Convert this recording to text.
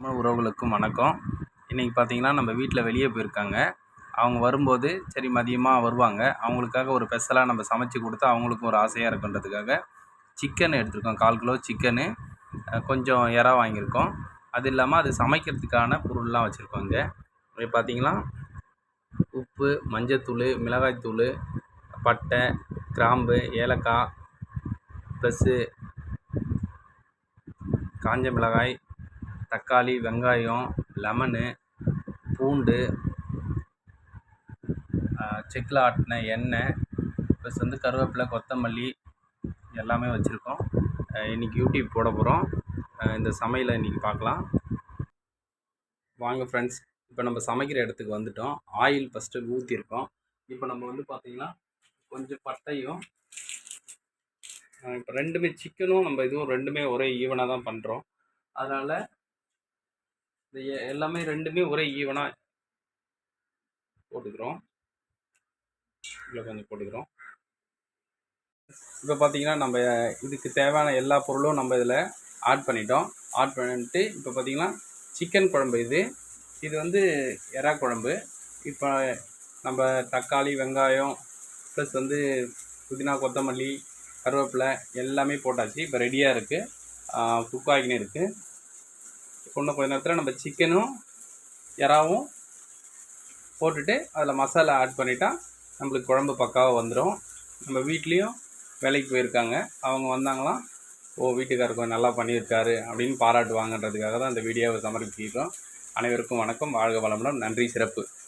தமிழ் உறவுகளுக்கும் வணக்கம். இன்றைக்கி பார்த்தீங்கன்னா நம்ம வீட்டில் வெளியே போயிருக்காங்க. அவங்க வரும்போது சரி மதியமாக வருவாங்க. அவங்களுக்காக ஒரு ஸ்பெஷலாக நம்ம சமைச்சு கொடுத்தா அவங்களுக்கும் ஒரு ஆசையாக இருக்குன்றதுக்காக சிக்கன் எடுத்திருக்கோம். கால் கிலோ சிக்கனு கொஞ்சம் இறா வாங்கியிருக்கோம். அது இல்லாமல் அது சமைக்கிறதுக்கான பொருள்லாம் வச்சுருக்கோம் இங்கே. இங்கே பார்த்தீங்கன்னா உப்பு மஞ்சத்தூள் மிளகாய்த்தூள் பட்டை கிராம்பு ஏலக்காய் ப்ளஸ்ஸு காஞ்ச மிளகாய் தக்காளி வெங்காயம் லெமனு பூண்டு செக்கில் ஆட்டின எண்ணெய் ப்ளஸ் வந்து கருவேப்பிலை கொத்தமல்லி எல்லாமே வச்சுருக்கோம். இன்றைக்கி யூடியூப் போட போகிறோம் இந்த சமையலை இன்றைக்கி பார்க்கலாம். வாங்க ஃப்ரெண்ட்ஸ் இப்போ நம்ம சமைக்கிற இடத்துக்கு வந்துட்டோம். ஆயில் ஃபஸ்ட்டு ஊற்றிருக்கோம் இப்போ நம்ம வந்து பார்த்திங்கன்னா கொஞ்சம் பட்டையும் இப்போ ரெண்டுமே சிக்கனும் நம்ம இதுவும் ரெண்டுமே ஒரே ஈவனாக தான் பண்ணுறோம் அதனால் இந்த எல்லாமே ரெண்டுமே ஒரே ஈவனாக போட்டுக்கிறோம். இதில் கொஞ்சம் போட்டுக்கிறோம். இப்போ பார்த்தீங்கன்னா நம்ம இதுக்கு தேவையான எல்லா பொருளும் நம்ம இதில் ஆட் பண்ணிட்டோம். ஆட் பண்ணிட்டு இப்போ பார்த்தீங்கன்னா சிக்கன் குழம்பு இது. இது வந்து எறா குழம்பு. இப்போ நம்ம தக்காளி வெங்காயம் ப்ளஸ் வந்து புதினா கொத்தமல்லி கருவேப்பிலை எல்லாமே போட்டாச்சு. இப்போ ரெடியாக இருக்குது குக் ஆகினே இருக்குது பொண்ணு இன்னும் கொஞ்ச நேரத்தில் நம்ம சிக்கனும் இறாவும் போட்டுட்டு அதில் மசாலா ஆட் பண்ணிட்டா நம்மளுக்கு குழம்பு பக்காவாக வந்துடும் நம்ம வீட்லேயும் வேலைக்கு போயிருக்காங்க. அவங்க வந்தாங்களாம் ஓ வீட்டுக்காரர் கொஞ்சம் நல்லா பண்ணியிருக்காரு அப்படின்னு பாராட்டுவாங்கன்றதுக்காக தான் இந்த வீடியோவை சமர்ப்பிக்கிறோம் அனைவருக்கும் வணக்கம். வாழ்க வளமுடன். நன்றி சிறப்பு.